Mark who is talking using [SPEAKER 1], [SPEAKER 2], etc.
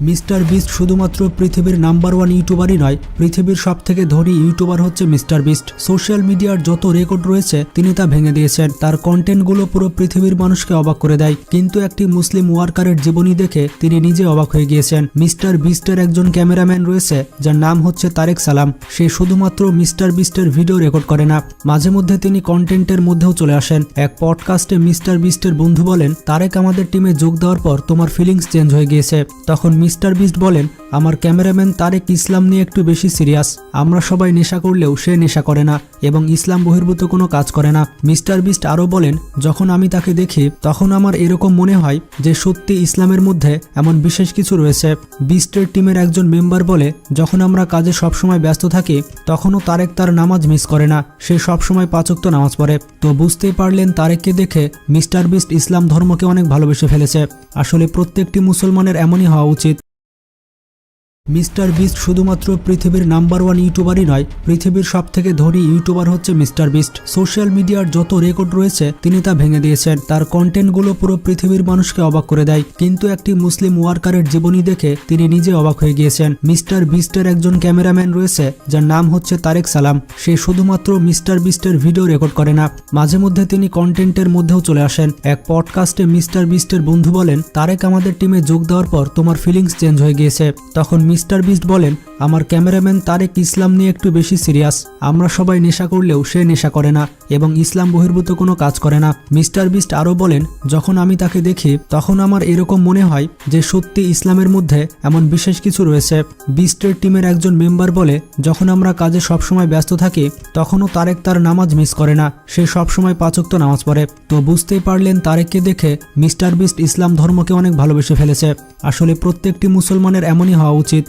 [SPEAKER 1] Mister beast শুধুমাত্র পৃথিবীর number one ইউটিউবারই নয়, পৃথিবীর সব থেকে ধনী ইউটিউবার হচ্ছে মিস্টার বিস্ট। সোশ্যাল মিডিয়ার যত রেকর্ড রয়েছে, তিনি তা ভেঙে দিয়েছেন। তার কন্টেন্টগুলো পুরো পৃথিবীর মানুষকে অবাক করে দেয়। কিন্তু একটি মুসলিম ওয়ার্কারের জীবনী দেখে তিনি নিজে অবাক হয়ে গিয়েছেন। মিস্টার বিস্টের একজন ক্যামেরাম্যান রয়েছে, যার নাম হচ্ছে তারেক সালাম। সে শুধুমাত্র মিস্টার বিস্টের ভিডিও রেকর্ড করে না, মাঝে মধ্যে তিনি কন্টেন্টের মধ্যেও চলে আসেন। এক পডকাস্টে মিস্টার বিস্টের বন্ধু বলেন, তারেক আমাদের টিমে যোগ দেওয়ার পর তোমার ফিলিংস চেঞ্জ হয়ে গিয়েছে। তখন মিস্টার বিস্ট বলেন আমার ক্যামেরাম্যান তারেক ইসলাম নিয়ে একটু বেশি সিরিয়াস। আমরা সবাই নেশা করলেও সে নেশা করে না, এবং ইসলাম বহির্ভূত কোনো কাজ করে না। মিস্টার বিস্ট আরও বলেন, যখন আমি তাকে দেখি, তখন আমার এরকম মনে হয় যে সত্যি ইসলামের মধ্যে এমন বিশেষ কিছু রয়েছে। বিস্টের টিমের একজন মেম্বার বলে, যখন আমরা কাজে সবসময় ব্যস্ত থাকি, তখনও তারেক তার নামাজ মিস করে না। সে সবসময় পাচক্ত নামাজ পড়ে। তো বুঝতেই পারলেন তারেককে দেখে মিস্টার বিস্ট ইসলাম ধর্মকে অনেক ভালোবেসে ফেলেছে। আসলে প্রত্যেকটি মুসলমানের এমনই হওয়া উচিত। মিস্টার বিস্ট শুধুমাত্র পৃথিবীর নাম্বার ওয়ান ইউটিউবারই নয়, পৃথিবীর সব থেকে ধনী ইউটিউবার হচ্ছে মিস্টার বিস্ট। সোশ্যাল মিডিয়ার যত রেকর্ড রয়েছে, তিনি তা ভেঙে দিয়েছেন। তার কন্টেন্টগুলো পুরো পৃথিবীর মানুষকে অবাক করে দেয়। কিন্তু একটি মুসলিম ওয়ার্কারের জীবনী দেখে তিনি নিজে অবাক হয়ে গিয়েছেন। মিস্টার বিস্টের একজন ক্যামেরাম্যান রয়েছে, যার নাম হচ্ছে তারেক সালাম। সে শুধুমাত্র মিস্টার বিস্টের ভিডিও রেকর্ড করে না, মাঝে মধ্যে তিনি কন্টেন্টের মধ্যেও চলে আসেন। এক পডকাস্টে মিস্টার বিস্টের বন্ধু বলেন, তারেক আমাদের টিমে যোগ দেওয়ার পর তোমার ফিলিংস চেঞ্জ হয়ে গিয়েছে। তখন মিস্টার বিস্ট বলেন আমার ক্যামেরাম্যান তারেক ইসলাম নিয়ে একটু বেশি সিরিয়াস। আমরা সবাই নেশা করলেও সে নেশা করে না এবং ইসলাম বহির্ভূত কোনো কাজ করে না। মিস্টার বিস্ট আরও বলেন, যখন আমি তাকে দেখি, তখন আমার এরকম মনে হয় যে সত্যি ইসলামের মধ্যে এমন বিশেষ কিছু রয়েছে। বিস্টের টিমের একজন মেম্বার বলে, যখন আমরা কাজে সবসময় ব্যস্ত থাকি, তখনও তারেক তার নামাজ মিস করে না। সে সবসময় পাচক্ত নামাজ পড়ে। তো বুঝতেই পারলেন তারেককে দেখে মিস্টার বিস্ট ইসলাম ধর্মকে অনেক ভালোবেসে ফেলেছে। আসলে প্রত্যেকটি মুসলমানের এমনই হওয়া উচিত।